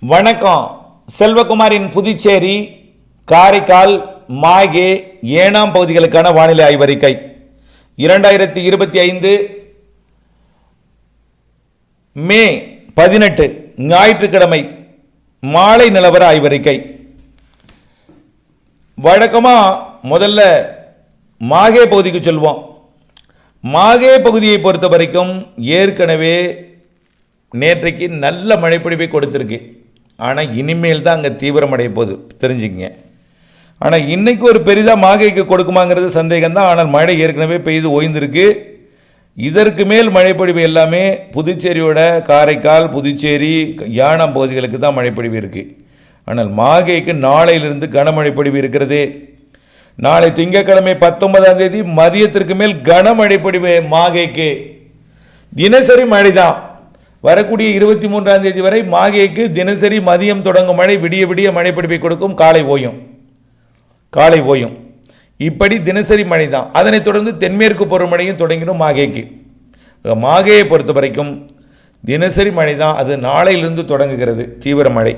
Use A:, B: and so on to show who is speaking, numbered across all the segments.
A: வணக்கம். செல்வகுமாரின் புதுச்சேரி காரைக்கால் மாகே ஏனாம் பகுதிகளுக்கான வானிலை ஆய்வறிக்கை. இரண்டாயிரத்தி இருபத்தி ஐந்து மே பதினெட்டு ஞாயிற்றுக்கிழமை மாலை நிலவர ஆய்வறிக்கை. வழக்கமாக முதல்ல மாகே பகுதிக்கு செல்வோம். மாகே பகுதியை பொறுத்த வரைக்கும் ஏற்கனவே நேற்றைக்கு நல்ல மழைப்பிடிவை கொடுத்துருக்கு. ஆனால் இனிமேல் தான் அங்கே தீவிரமடைய போகுது தெரிஞ்சுக்கங்க. ஆனால் இன்றைக்கி ஒரு பெரிதாக மாகைக்கு கொடுக்குமாங்கிறது சந்தேகம் தான் ஆனால் மழை ஏற்கனவே பெய்து ஓய்ந்திருக்கு. இதற்கு மேல் மழைப்பொழிவு எல்லாமே புதுச்சேரியோட காரைக்கால் புதுச்சேரி யானம் பகுதிகளுக்கு தான் மழைப்பொழிவு இருக்குது ஆனால் மாகைக்கு நாளையிலிருந்து கனமழைப்பொழிவு இருக்கிறது. நாளை திங்கட்கிழமை பத்தொன்பதாம் தேதி மதியத்திற்கு மேல் கனமழைப்பொழிவு மாகைக்கு. தினசரி மழை தான் வரக்கூடிய இருபத்தி மூன்றாம் தேதி வரை மாகேக்கு தினசரி மதியம் தொடங்கும் மழை விடிய விடிய மழை கொடுக்கும். காலை ஓயும். காலை ஓயும். இப்படி தினசரி மழை தான் அதனைத் தொடர்ந்து தென்மேற்கு பருவமழையும் தொடங்கிடும் மாகேக்கு. மாகேயை பொறுத்த வரைக்கும் தினசரி மழை தான் அது நாளையிலிருந்து தொடங்குகிறது தீவிர மழை.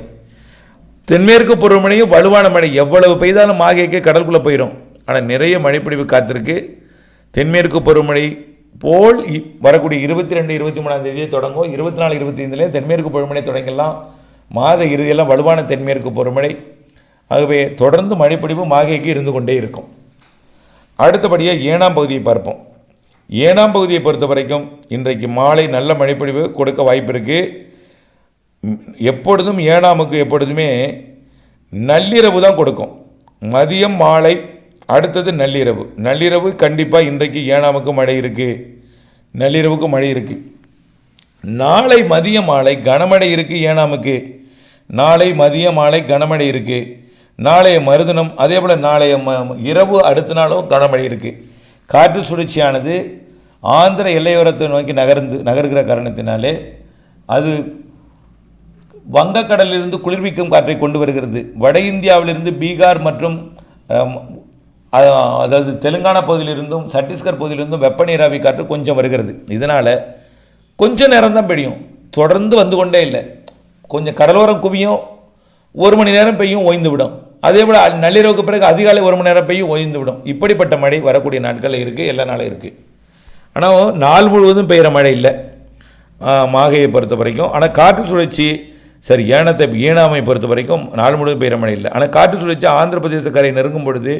A: தென்மேற்கு பருவமழையும் வலுவான மழை. எவ்வளவு பெய்தாலும் மாகேக்கு கடலுக்குள்ளே போயிடும். ஆனால் நிறைய மழைப்பிடிவு காத்திருக்கு. தென்மேற்கு பருவமழை போல் வரக்கூடிய இருபத்தி ரெண்டு இருபத்தி மூணாம் தேதியே தொடங்கும். இருபத்தி நாலு இருபத்தி ஐந்துலேயே தென்மேற்கு பருவமழை தொடங்கலாம். மாத இறுதியெல்லாம் வலுவான தென்மேற்கு பருவமழை. ஆகவே தொடர்ந்து மழைப்பிடிவு மாகைக்கு இருந்து கொண்டே இருக்கும். அடுத்தபடியாக ஏனாம் பகுதியை பார்ப்போம். ஏனாம் பகுதியை பொறுத்த வரைக்கும் இன்றைக்கு மாலை நல்ல மழைப்பிடிவு கொடுக்க வாய்ப்பு இருக்குது எப்பொழுதும் ஏனாமுக்கு எப்பொழுதுமே நள்ளிரவு தான் கொடுக்கும். மதியம் மாலை அடுத்தது நள்ளிரவு. நள்ளிரவு கண்டிப்பாக இன்றைக்கு ஏனாமுக்கு மழை இருக்குது நள்ளிரவுக்கு மழை இருக்குது நாளை மதிய மாலை கனமழை இருக்குது ஏனாமுக்கு. நாளை மதிய மாலை கனமழை இருக்குது நாளைய மருதனம் அதே போல் நாளைய ம இரவு அடுத்த நாளும் கனமழை இருக்குது காற்று சுழற்சியானது ஆந்திர எல்லையோரத்தை நோக்கி நகர்ந்து நகர்கிற காரணத்தினாலே அது வங்கக்கடலிலிருந்து குளிர்விக்கும் காற்றை கொண்டு வருகிறது. வட இந்தியாவிலிருந்து பீகார் மற்றும் அதாவது தெலுங்கானா பகுதியிலிருந்தும் சத்தீஸ்கர் பகுதியிலிருந்தும் வெப்ப நீராவி காற்று கொஞ்சம் வருகிறது. இதனால் கொஞ்சம் நேரம் தான் பெய்யும். தொடர்ந்து வந்து கொண்டே இல்லை. கொஞ்சம் கடலோரம் குவியும். ஒரு மணி நேரம் பெய்யும் ஓய்ந்து விடும். அதே போல் நள்ளிரவுக்கு பிறகு அதிகாலை ஒரு மணி நேரம் பெய்யும் ஓய்ந்து விடும். இப்படிப்பட்ட மழை வரக்கூடிய நாட்களில் இருக்குது எல்லா நாளும் இருக்குது ஆனால் நாள் முழுவதும் பெய்கிற மழை இல்லை. மாகையை பொறுத்த வரைக்கும். ஆனால் காற்று சுழற்சி சரி ஏனத்தை ஈனாமை பொறுத்த வரைக்கும் நாள் முழுவதும் பெய்கிற மழை இல்லை. ஆனால் காற்று சுழற்சி ஆந்திர பிரதேச கரை நெருங்கும் பொழுது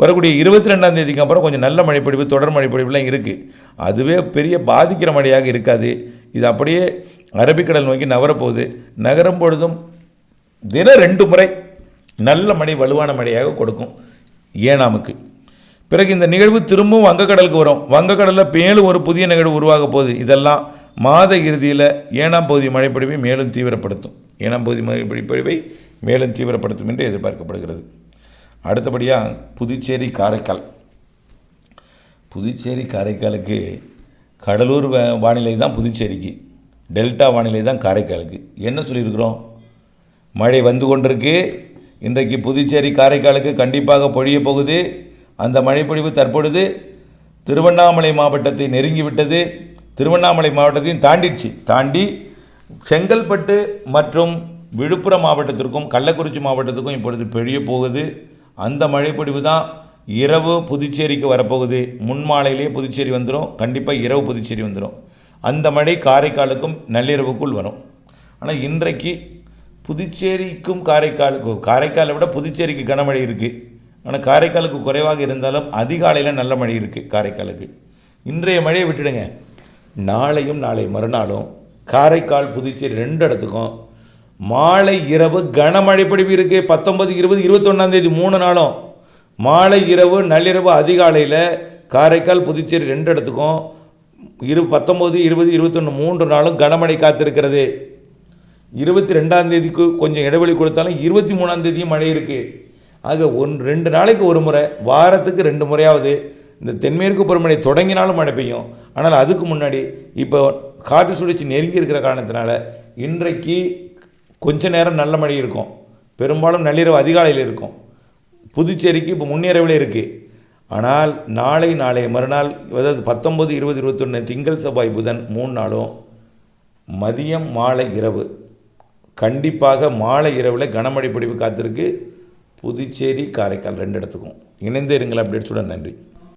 A: வரக்கூடிய இருபத்தி ரெண்டாம் தேதிக்கு அப்புறம் கொஞ்சம் நல்ல மழைப்பொழிவு தொடர் மழைப்பொழிவுலாம் இருக்குது அதுவே பெரிய பாதிக்கிற மழையாக இருக்காது. இது அப்படியே அரபிக்கடல் நோக்கி நகரப்போகுது நகரும் பொழுதும் தினம் ரெண்டு முறை நல்ல மழை வலுவான மழையாக கொடுக்கும் ஏனாமுக்கு. பிறகு இந்த நிகழ்வு திரும்பவும் வங்கக்கடலுக்கு வரும். வங்கக்கடலில் மேலும் ஒரு புதிய நிகழ்வு உருவாக போகுது. இதெல்லாம் மாத இறுதியில் ஏனாம் பகுதி மழைப்பொழிவை மேலும் தீவிரப்படுத்தும். ஏனாம் பகுதி மழைப்பொழிவை மேலும் தீவிரப்படுத்தும் என்று எதிர்பார்க்கப்படுகிறது. அடுத்தபடியாக புதுச்சேரி காரைக்கால். புதுச்சேரி காரைக்காலுக்கு கடலூர் வானிலை தான் புதுச்சேரிக்கு. டெல்டா வானிலை தான் காரைக்காலுக்கு. என்ன சொல்லியிருக்கிறோம்? மழை வந்து கொண்டிருக்கு. இன்றைக்கு புதுச்சேரி காரைக்காலுக்கு கண்டிப்பாக பொழிய போகுது. அந்த மழைப்பொழிவு தற்பொழுது திருவண்ணாமலை மாவட்டத்தை நெருங்கி விட்டது திருவண்ணாமலை மாவட்டத்தையும் தாண்டிடுச்சு. தாண்டி செங்கல்பட்டு மற்றும் விழுப்புரம் மாவட்டத்திற்கும் கள்ளக்குறிச்சி மாவட்டத்திற்கும் இப்பொழுது பெரிய போகுது. அந்த மழைப்பொழிவு தான் இரவு புதுச்சேரிக்கு வரப்போகுது. முன் மாலையிலேயே புதுச்சேரி வந்துடும் கண்டிப்பாக இரவு புதுச்சேரி வந்துடும் அந்த மழை காரைக்காலுக்கும் நள்ளிரவுக்குள் வரும். ஆனால் இன்றைக்கு புதுச்சேரிக்கும் காரைக்காலுக்கும் காரைக்காலை விட புதுச்சேரிக்கு கனமழை இருக்குது ஆனால் காரைக்காலுக்கு குறைவாக இருந்தாலும் அதிகாலையில் நல்ல மழை இருக்குது காரைக்காலுக்கு. இன்றைய மழையை விட்டுடுங்க. நாளையும் நாளை மறுநாளும் காரைக்கால் புதுச்சேரி ரெண்டு இடத்துக்கும் மாலை இரவு கனமழை பிடிப்பு இருக்குது பத்தொன்பது இருபது இருபத்தொன்னாந்தேதி மூணு நாளும் மாலை இரவு நள்ளிரவு அதிகாலையில் காரைக்கால் புதுச்சேரி ரெண்டு இடத்துக்கும் இரு பத்தொம்போது இருபது இருபத்தொன்று மூன்று நாளும் கனமழை காத்திருக்கிறது. இருபத்தி ரெண்டாம் தேதிக்கு கொஞ்சம் இடைவெளி கொடுத்தாலும் இருபத்தி மூணாம் தேதியும் மழை இருக்குது ஆக ஒன் ரெண்டு நாளைக்கு ஒரு முறை வாரத்துக்கு ரெண்டு முறையாவது இந்த தென்மேற்கு பருவமழை தொடங்கினாலும் மழை பெய்யும். ஆனால் அதுக்கு முன்னாடி இப்போ காற்று சுழற்சி நெருங்கி இருக்கிற காரணத்தினால இன்றைக்கு கொஞ்ச நேரம் நல்ல மழை இருக்கும். பெரும்பாலும் நள்ளிரவு அதிகாலையில் இருக்கும். புதுச்சேரிக்கு இப்போ முன்னேறவில் இருக்குது ஆனால் நாளை நாளை மறுநாள் அதாவது பத்தொம்பது இருபது இருபத்தொன்று திங்கள் செவ்வாய் புதன் மூணு நாளும் மதியம் மாலை இரவு. கண்டிப்பாக மாலை இரவில் கனமழை பிடிப்பு காத்திருக்கு. புதுச்சேரி காரைக்கால் ரெண்டு இடத்துக்கும். இணைந்து இருங்கள் அப்டேட்ஸுடன். நன்றி.